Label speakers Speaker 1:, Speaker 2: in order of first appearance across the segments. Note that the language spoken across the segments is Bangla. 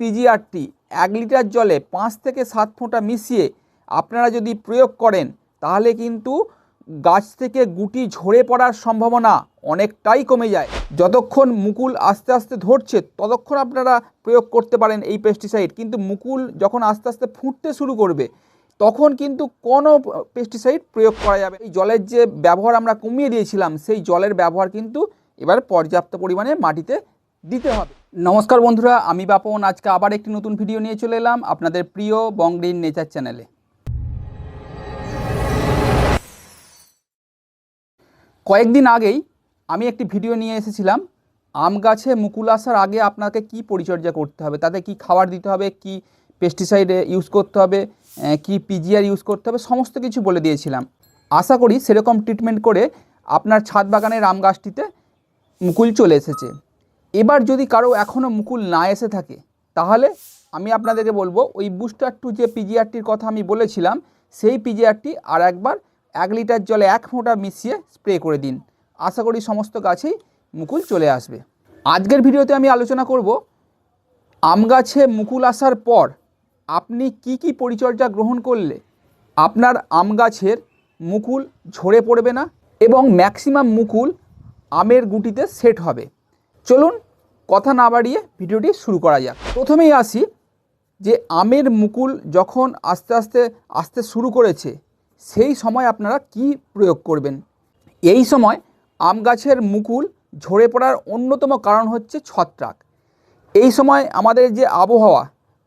Speaker 1: পিজিআরটি এক লিটার জলে পাঁচ থেকে সাত ফোঁটা মিশিয়ে আপনারা যদি প্রয়োগ করেন, তাহলে কিন্তু গাছ থেকে গুটি ঝরে পড়ার সম্ভাবনা অনেকটাই কমে যায়। যতক্ষণ মুকুল আস্তে আস্তে ধরছে, ততক্ষণ আপনারা প্রয়োগ করতে পারেন এই পেস্টিসাইড কিন্তু মুকুল যখন আস্তে আস্তে ফুটতে শুরু করবে, তখন কিন্তু কোনো পেস্টিসাইড প্রয়োগ করা যাবে এই জলের যে ব্যবহার আমরা কমিয়ে দিয়েছিলাম, সেই জলের ব্যবহার কিন্তু এবার পর্যাপ্ত পরিমাণে মাটিতে দিতে হবে। নমস্কার বন্ধুরা, আমি বাপন। আজকে আবার একটি নতুন ভিডিও নিয়ে চলে এলাম আপনাদের প্রিয় বংগ্রিন নেচার চ্যানেলে। কয়েকদিন আগেই আমি একটি ভিডিও নিয়ে এসেছিলাম। আম গাছে মুকুল আসার আগে আপনাকে কি পরিচর্যা করতে হবে? তাতে কি খাবার দিতে হবে? কি পেস্টিসাইড ইউজ করতে হবে? কি পিজিআর ইউজ করতে হবে? সমস্ত কিছু বলে দিয়েছিলাম। আশা করি সেরকম ট্রিটমেন্ট করে আপনার ছাদ বাগানের আম গাছটিতে মুকুল চলে এসেছে। এবার যদি কারও এখনও মুকুল না এসে থাকে, তাহলে আমি আপনাদেরকে বলব, ওই বুস্টার টু যে পিজিআরটির কথা আমি বলেছিলাম, সেই পিজিআরটি আর একবার এক লিটার জলে এক ফোঁটা মিশিয়ে স্প্রে করে দিন। আশা করি সমস্ত গাছেই মুকুল চলে আসবে। আজকের ভিডিওতে আমি আলোচনা করব, আম গাছে মুকুল আসার পর আপনি কি কি পরিচর্যা গ্রহণ করলে আপনার আম গাছের মুকুল ঝরে পড়বে না এবং ম্যাক্সিমাম মুকুল আমের গুটিতে সেট হবে। চলুন কথা না বাড়িয়ে ভিডিওটি শুরু করা যাক। প্রথমেই আসি যে আমের মুকুল যখন আস্তে আস্তে, আসতে শুরু করেছে, সেই সময় আপনারা কি প্রয়োগ করবেন? এই সময় আম গাছের মুকুল ঝরে পড়ার অন্যতম কারণ হচ্ছে ছত্রাক। এই সময় আমাদের যে আবহাওয়া,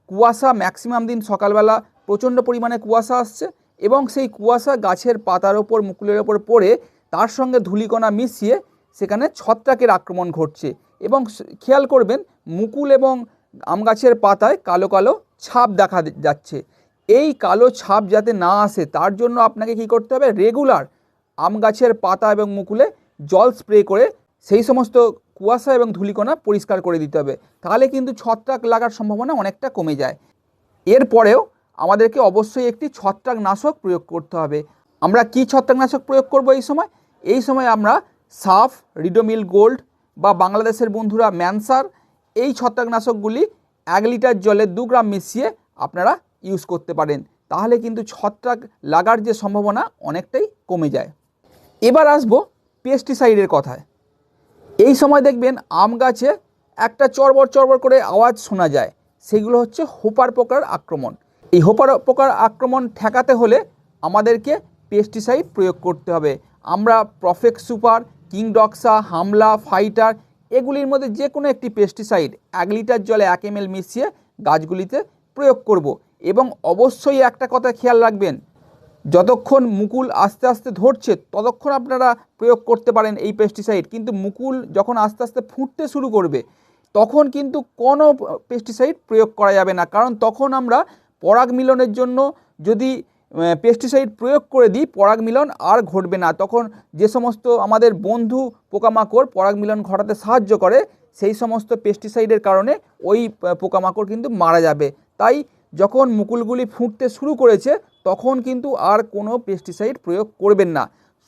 Speaker 1: কুয়াশা ম্যাক্সিমাম দিন সকালবেলা প্রচণ্ড পরিমাণে কুয়াশা আসছে এবং সেই কুয়াশা গাছের পাতার ওপর, মুকুলের ওপর পড়ে তার সঙ্গে ধূলিকণা মিশিয়ে সেখানে ছত্রাকের আক্রমণ ঘটছে এবং খেয়াল করবেন মুকুল এবং আম গাছের পাতায় কালো কালো ছাপ দেখা যাচ্ছে। এই কালো ছাপ যাতে না আসে, তার জন্য আপনাকে কি করতে হবে? রেগুলার আম গাছের পাতা এবং মুকুলে জল স্প্রে করে সেই সমস্ত কুয়াশা এবং ধূলিকণা পরিষ্কার করে দিতে হবে। তাহলে কিন্তু ছত্রাক লাগার সম্ভাবনা অনেকটা কমে যায়। এরপরেও আমাদেরকে অবশ্যই একটি ছত্রাকনাশক প্রয়োগ করতে হবে। আমরা কি ছত্রাকনাশক প্রয়োগ করব এই সময়? এই সময় আমরা সাফ, রিডোমিল গোল্ড বা বাংলাদেশের বন্ধুরা ম্যানসার, এই ছত্রাকনাশকগুলি এক লিটার জলে দু গ্রাম মিশিয়ে আপনারা ইউজ করতে পারেন। তাহলে কিন্তু ছত্রাক লাগার যে সম্ভাবনা অনেকটাই কমে যায়। এবার আসব পেস্টিসাইডের কথায়। এই সময় দেখবেন আম গাছে একটা চরবর চরবর করে আওয়াজ শোনা যায়। সেগুলো হচ্ছে হোপার পোকার আক্রমণ। এই হোপার পোকার আক্রমণ ঠেকাতে হলে আমাদেরকে পেস্টিসাইড প্রয়োগ করতে হবে। আমরা প্রফেক্ট সুপার কিংডক্সা হামলা, ফাইটার, এগুলির মধ্যে যে কোনো একটি পেস্টিসাইড এক লিটার জলে এক এম মিশিয়ে গাছগুলিতে প্রয়োগ করব এবং অবশ্যই একটা কথা খেয়াল রাখবেন, যতক্ষণ মুকুল আস্তে আস্তে ধরছে, ততক্ষণ আপনারা প্রয়োগ করতে পারেন এই পেস্টিসাইড কিন্তু মুকুল যখন আস্তে আস্তে ফুটতে শুরু করবে, তখন কিন্তু কোনো পেস্টিসাইড প্রয়োগ করা যাবে না। কারণ তখন আমরা পরাগ মিলনের জন্য যদি পেস্টিসাইড প্রয়োগ করে দিই, পরাগ মিলন আর ঘটবে না। তখন যে সমস্ত আমাদের বন্ধু পোকামাকড় পরাগ মিলন ঘটাতে সাহায্য করে, সেই সমস্ত পেস্টিসাইডের কারণে ওই পোকামাকড় কিন্তু মারা যাবে। তাই যখন মুকুলগুলি ফুটতে শুরু করেছে, তখন কিন্তু আর কোনো পেস্টিসাইড প্রয়োগ করবেন না।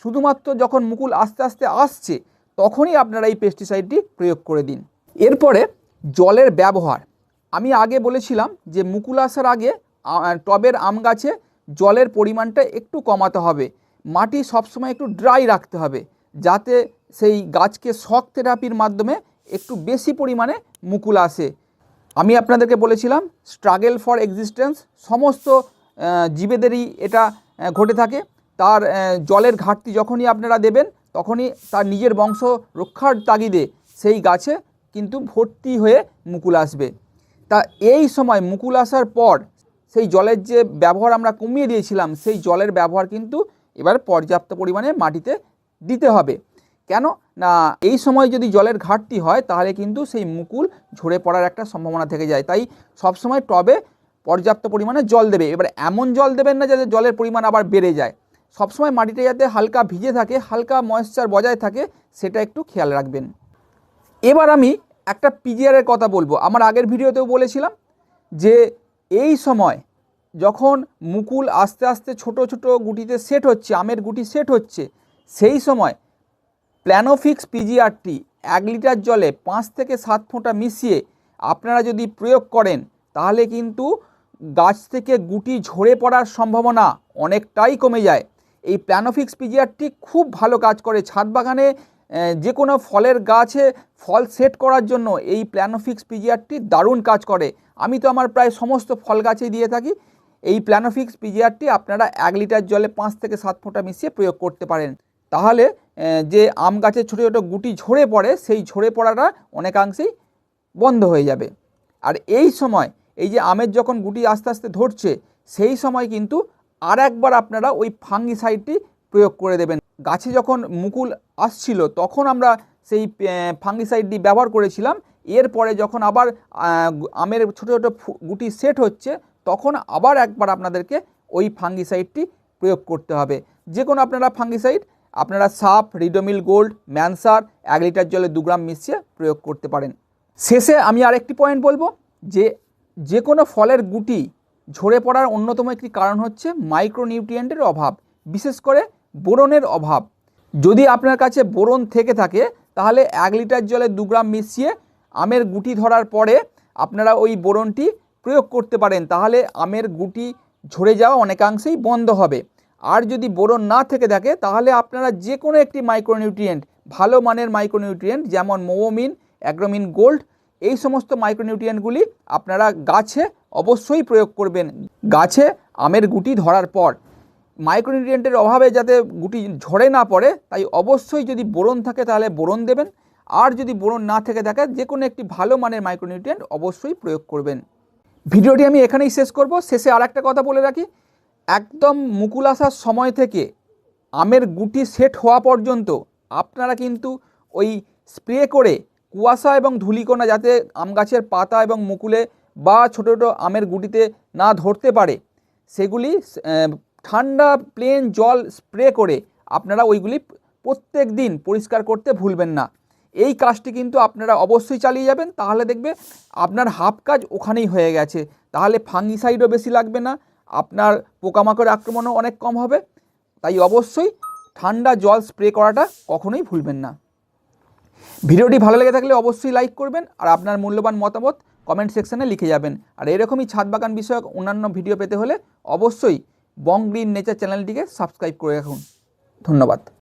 Speaker 1: শুধুমাত্র যখন মুকুল আস্তে আস্তে আসছে, তখনই আপনারা এই পেস্টিসাইডটি প্রয়োগ করে দিন। এরপরে জলের ব্যবহার। আমি আগে বলেছিলাম যে মুকুল আসার আগে টবের আম গাছে জলের পরিমাণটা একটু কমাতে হবে। মাটি সবসময় একটু ড্রাই রাখতে হবে, যাতে সেই গাছকে শক থেরাপির মাধ্যমে একটু বেশি পরিমাণে মুকুল আসে। আমি আপনাদেরকে বলেছিলাম স্ট্রাগেল ফর এক্সিস্টেন্স সমস্ত জীবেদেরই এটা ঘটে থাকে। তার জলের ঘাটতি যখনই আপনারা দেবেন, তখনই তার নিজের বংশ রক্ষার তাগিদে সেই গাছে কিন্তু ভর্তি হয়ে মুকুল আসবে। তা এই সময় মুকুল আসার পর সেই জলের যে ব্যবহার আমরা কমিয়ে দিয়েছিলাম, সেই জলের ব্যবহার কিন্তু এবার পর্যাপ্ত পরিমাণে মাটিতে দিতে হবে। কেন? না, এই সময় যদি জলের ঘাটতি হয়, তাহলে কিন্তু সেই মুকুল ঝরে পড়ার একটা সম্ভাবনা থেকে যায়। তাই সবসময় টবে পর্যাপ্ত পরিমাণে জল দেবে। এবার এমন জল দেবেন না যাতে জলের পরিমাণ আবার বেড়ে যায়। সবসময় মাটিটা যাতে হালকা ভিজে থাকে, হালকা ময়েশ্চার বজায় থাকে, সেটা একটু খেয়াল রাখবেন। এবার আমি একটা পিজিআরের কথা বলব। আমার আগের ভিডিওতেও বলেছিলাম যে এই সময় যখন মুকুল আস্তে আস্তে ছোট ছোট গুটিতে সেট হচ্ছে, আমের গুটি সেট হচ্ছে, সেই সময় প্ল্যানোফিক্স পিজিআরটি এক লিটার জলে পাঁচ থেকে সাত ফোঁটা মিশিয়ে আপনারা যদি প্রয়োগ করেন, তাহলে কিন্তু গাছ থেকে গুটি ঝরে পড়ার সম্ভাবনা অনেকটাই কমে যায়। এই প্ল্যানোফিক্স পিজিআরটি খুব ভালো কাজ করে। ছাদ বাগানে যে কোনো ফলের গাছে ফল সেট করার জন্য এই প্ল্যানোফিক্স পিজিআরটি দারুণ কাজ করে। আমি তো আমার প্রায় সমস্ত ফল গাছেই দিয়ে থাকি। এই প্ল্যানোফিক্স পিজিআরটি আপনারা এক লিটার জলে পাঁচ থেকে সাত ফোঁটা মিশিয়ে প্রয়োগ করতে পারেন। তাহলে যে আম গাছের ছোটো ছোটো গুটি ঝরে পড়ে, সেই ঝরে পড়াটা অনেকাংশেই বন্ধ হয়ে যাবে। আর এই সময়, এই যে আমের যখন গুটি আস্তে আস্তে ধরছে, সেই সময় কিন্তু আর একবার আপনারা ওই ফাঙ্গিসাইডটি প্রয়োগ করে দেবেন। গাছে যখন মুকুল আসছিল, তখন আমরা সেই ফাঙ্গিসাইডটি ব্যবহার করেছিলাম। এরপরে যখন আবার আমের ছোটো ছোটো গুটি সেট হচ্ছে, তখন আবার একবার আপনাদেরকে ওই ফাঙ্গিসাইডটি প্রয়োগ করতে হবে। যে কোনো আপনারা ফাঙ্গিসাইড আপনারা সাপ রিডোমিল গোল্ড ম্যানসার এক লিটার জলে দু গ্রাম মিশিয়ে প্রয়োগ করতে পারেন। শেষে আমি আরেকটি পয়েন্ট বলব, যে যে কোনো ফলের গুটি ঝরে পড়ার অন্যতম একটি কারণ হচ্ছে মাইক্রোনিউট্রিয়েন্টের অভাব। বিশেষ করে বোরনের অভাব। যদি আপনার কাছে বোরন থেকে থাকে, তাহলে এক লিটার জলে দু গ্রাম মিশিয়ে আমের গুটি ধরার পরে আপনারা ওই বোরনটি প্রয়োগ করতে পারেন। তাহলে আমের গুটি ঝরে যাওয়া অনেকাংশেই বন্ধ হবে। আর যদি বোরন না থেকে থাকে, তাহলে আপনারা যে কোনো একটি মাইক্রোনিউট্রিয়েন্ট, ভালো মানের মাইক্রোনিউট্রিয়েন্ট যেমন মোমোমিন অ্যাগ্রোমিন গোল্ড, এই সমস্ত মাইক্রোনিউট্রিয়েন্টগুলি আপনারা গাছে অবশ্যই প্রয়োগ করবেন। গাছে আমের গুটি ধরার পর মাইক্রোনিউট্রিয়েন্টের অভাবে যাতে গুটি ঝরে না পড়ে, তাই অবশ্যই যদি বোরন থাকে তাহলে বোরন দেবেন। আর যদি বোরন না থেকে থাকে যে কোনো একটি ভালো মানের মাইক্রোনিউট্রিয়েন্ট অবশ্যই প্রয়োগ করবেন। ভিডিওটি আমি এখানেই শেষ করব। শেষে আর একটা কথা বলে রাখি। একদম মুকুল আসার সময় থেকে আমের গুটি সেট হওয়া পর্যন্ত আপনারা কিন্তু ওই স্প্রে করে কুয়াশা এবং ধূলিকণা যাতে আম গাছের পাতা এবং মুকুলে বা ছোটো ছোটো আমের গুটিতে না ধরতে পারে, সেগুলি ঠান্ডা প্লেন জল স্প্রে করে আপনারা ওইগুলি প্রত্যেক দিন পরিষ্কার করতে ভুলবেন না। এই কাজটি কিন্তু আপনারা অবশ্যই চালিয়ে যাবেন, তাহলে দেখবে আপনার হাফ কাজ ওখানেই হয়ে গেছে। তাহলে ফাঙ্গিসাইডও বেশি লাগবে না, আপনার পোকামাকড় আক্রমণও অনেক কম হবে। তাই অবশ্যই ঠান্ডা জল স্প্রে করাটা কখনোই ভুলবেন না। ভিডিওটি ভালো লেগে থাকলে অবশ্যই লাইক করবেন আর আপনার মূল্যবান মতামত কমেন্ট সেকশনে লিখে যাবেন। আর এরকমই ছাদ বাগান বিষয়ক অন্যান্য ভিডিও পেতে হলে অবশ্যই বং গ্রিন নেচার চ্যানেলটিকে সাবস্ক্রাইব করে রাখুন। ধন্যবাদ।